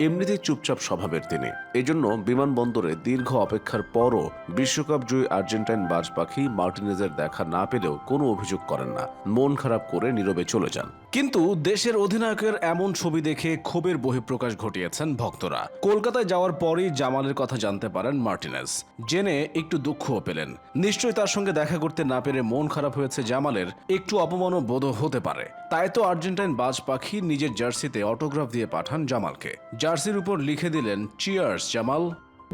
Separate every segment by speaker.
Speaker 1: এমনিতেই চুপচাপ স্বভাবের তিনি। এজন্য বিমানবন্দরে দীর্ঘ অপেক্ষার পরও বিশ্বকাপ জয়ী আর্জেন্টাইন বাজ পাখি মার্টিনেজের দেখা না পেলেও কোনো অভিযোগ করেন না। মন খারাপ করে নীরবে চলে যান। কিন্তু দেশের অধিনায়কের এমন ছবি দেখে ক্ষোভের বহিঃপ্রকাশ ঘটিয়েছেন ভক্তরা। কলকাতায় যাওয়ার পরই জামালের কথা জানতে পারেন মার্টিনেজ। জেনে একটু দুঃখও পেলেন। নিশ্চয়ই তার সঙ্গে দেখা করতে না পেরে মন খারাপ হয়েছে জামালের। একটু অপমানও বোধ হতে পারে। তাই তো আর্জেন্টাইন বাজ পাখি নিজের জার্সিতে অটোগ্রাফ দিয়ে পাঠান জামালকে। জার্সির উপর লিখে দিলেন চিয়ার্স জামাল।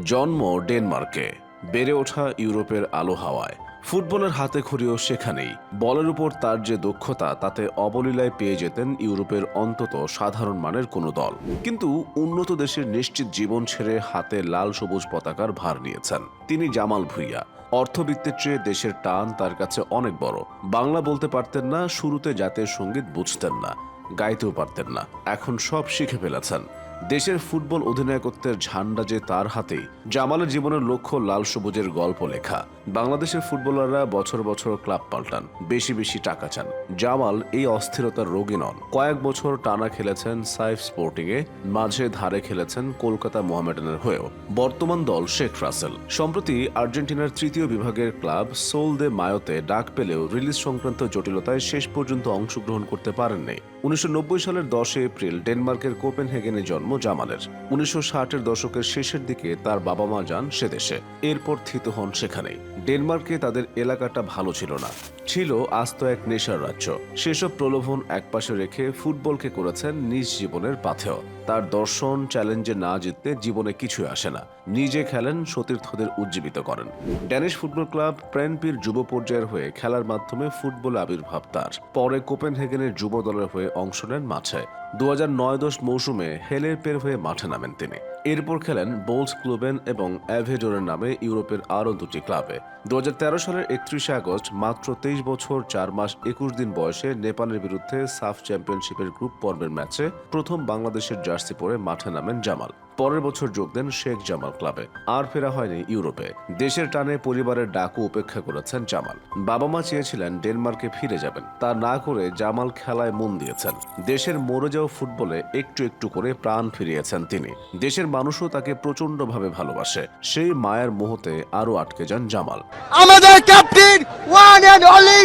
Speaker 1: জন্ম ডেনমার্কে, বেড়ে ওঠা ইউরোপের আলো হাওয়ায়। ফুটবলের হাতে খড়িও সেখানেই। বলের উপর তার যে দক্ষতা, তাতে অবলীলায় পেয়ে যেতেন ইউরোপের অন্তত সাধারণ মানের কোনো দল। কিন্তু উন্নত দেশের নিশ্চিত জীবন ছেড়ে হাতে লাল সবুজ পতাকার ভার নিয়েছেন। তিনি জামাল ভুইয়া। অর্থবিত্তের চেয়ে দেশের টান তার কাছে অনেক বড়। বাংলা বলতে পারতেন না, শুরুতে জাতীয় সংগীত বুঝতেন না, গাইতেও পারতেন না। এখন সব শিখে ফেলেছেন। দেশের ফুটবল অধিনায়কত্বের ঝান্ডা যে তার হাতেই জামালের জীবনের লক্ষ্য লাল সবুজের গল্প লেখা। বাংলাদেশের ফুটবলাররা বছর বছর ক্লাব পাল্টান, বেশি বেশি টাকা চান। জামাল এই অস্থিরতার রোগী নন। কয়েক বছর টানা খেলেছেন সাইফ স্পোর্টিংয়ে, মাঝে ধারে খেলেছেন কলকাতা মোহামেডানের হয়েও। বর্তমান দল শেখ রাসেল। সম্প্রতি আর্জেন্টিনার তৃতীয় বিভাগের ক্লাব সোল দে মায়োতে ডাক পেলেও রিলিজ সংক্রান্ত জটিলতায় শেষ পর্যন্ত অংশগ্রহণ করতে পারেননি। উনিশশো নব্বই সালের দশে এপ্রিল ডেনমার্কের কোপেনহেগেনে জন্ম জামালের উনিশশো ষাটের দশকের শেষের দিকে তার বাবা মা যান সে দেশে। এরপর থিত হন সেখানেই ডেনমার্কে তাদের এলাকাটা ভালো ছিল না। ছিল আস্ত এক নেশার রাজ্য। সেসব প্রলোভন একপাশে রেখে ফুটবলকে করেছেন নিজ জীবনের পাথেয়। তার দর্শন, চ্যালেঞ্জে না জিততে জীবনে কিছু আসে না। নিজে খেলেন, সতীর্থদের উজ্জীবিত করেন। ড্যানিশ ফুটবল ক্লাব প্রেনপির যুব পর্যায়ের হয়ে খেলার মাধ্যমে ফুটবল আবির্ভাব তার। পরে কোপেনহেগেনের যুব দলের হয়ে অংশ নেন মাঠে। দু হাজার নয় দশ মৌসুমে হেলের পের হয়ে মাঠে নামেন তিনি। এরপর খেলেন বোলস, ক্লুবেন এবং অ্যাভেডোরের নামে ইউরোপের আরও দুটি ক্লাবে। দু হাজার তেরো সালের একত্রিশে আগস্ট, মাত্র তেইশ বছর, চার মাস, একুশ দিন বয়সে নেপালের বিরুদ্ধে সাফ চ্যাম্পিয়নশিপের গ্রুপ পর্বের ম্যাচে প্রথম বাংলাদেশের জার্সি পরে মাঠে নামেন জামাল। পরের বছর যোগ দেন শেখ জামাল ক্লাবে। আর ফেরা হয়নি ইউরোপে। দেশের টানে পরিবারের ডাকু উপেক্ষা করেছেন জামাল। বাবা মা চেয়েছিলেন ডেনমার্কে ফিরে যাবেন। তা না করে জামাল খেলায় মন দিয়েছেন। দেশের মরে যাওয়া ফুটবলে একটু একটু করে প্রাণ ফিরিয়েছেন তিনি। দেশের মানুষও তাকে প্রচন্ডভাবে ভালোবাসে। সেই মায়ের মোহতে আরও আটকে যান জামাল।
Speaker 2: আমাদের captain one and only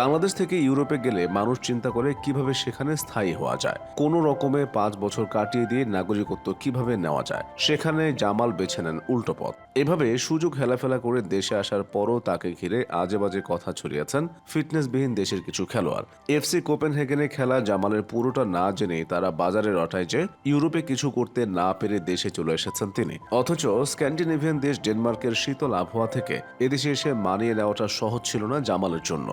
Speaker 1: Bangladesh থেকে ইউরোপে গেলে মানুষ চিন্তা করে কীভাবে সেখানে স্থায়ী হওয়া যায়, কোনো রকমে পাঁচ বছর কাটিয়ে দিয়ে নাগরিকত্ব কীভাবে নেওয়া যায়, সেখানে জামাল বেছে নেন উল্টো পথ। এভাবে সুযোগ হেলাফেলা করে দেশে আসার পরও তাকে ঘিরে আজে বাজে কথা ছড়িয়েছেন ফিটনেসবিহীন দেশের কিছু খেলোয়াড়। এফসি কোপেনহেগেনে খেলা জামালের পুরোটা না জেনে তারা বাজারে রটায় যে ইউরোপে কিছু করতে না পেরে দেশে চলে এসেছেন তিনি। অথচ স্ক্যান্ডিনেভিয়ান দেশ ডেনমার্কের শীতল আবহাওয়া থেকে এদেশে এসে মানিয়ে নেওয়াটা সহজ ছিল না জামালের জন্য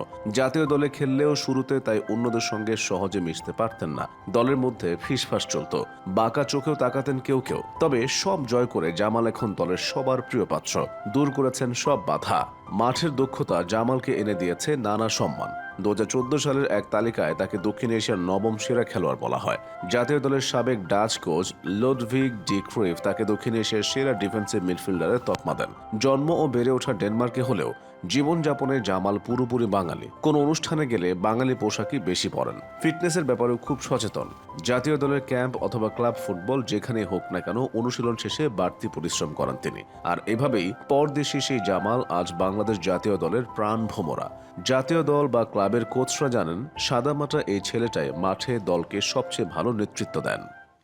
Speaker 1: জাতীয় দলে খেললেও শুরুতে তাই অন্যদের সঙ্গে সহজে মিশতে পারতেন না। দলের মধ্যে ফিসফাস চলত। বাঁকা চোখেও তাকাতেন কেউ কেউ। তবে সব জয় করে জামাল এখন দলের সবার প্রিয় পাত্র। দূর করেছেন সব বাধা। মাঠের দক্ষতা জামালকে এনে দিয়েছে নানা সম্মান। দু হাজার চোদ্দ সালের এক তালিকায় তাকে দক্ষিণ এশিয়ার নবম সেরা খেলোয়াড় বলা হয়। জাতীয় দলের সাবেক Dutch coach Lodewijk de Kruif তাকে দক্ষিণ এশিয়ার সেরা ডিফেন্সিভ মিডফিল্ডারের তকমা দেন। জন্ম ও বেড়ে ওঠা ডেনমার্কে হলেও জীবনযাপনে জামাল পুরোপুরি বাঙালি। কোন অনুষ্ঠানে গেলে বাঙালি পোশাকই বেশি পরেন। ফিটনেসের ব্যাপারেও খুব সচেতন। জাতীয় দলের ক্যাম্প অথবা ক্লাব ফুটবল যেখানেই হোক না কেন অনুশীলন শেষে বাড়তি পরিশ্রম করেন তিনি। আর এভাবেই পরদেশি সেই জামাল আজ বাংলাদেশ জাতীয় দলের প্রাণ ভোমরা জাতীয় দল বা ক্লাবের কোচরা জানেন সাদামাটা এই ছেলেটাই মাঠে দলকে সবচেয়ে ভালো নেতৃত্ব দেন।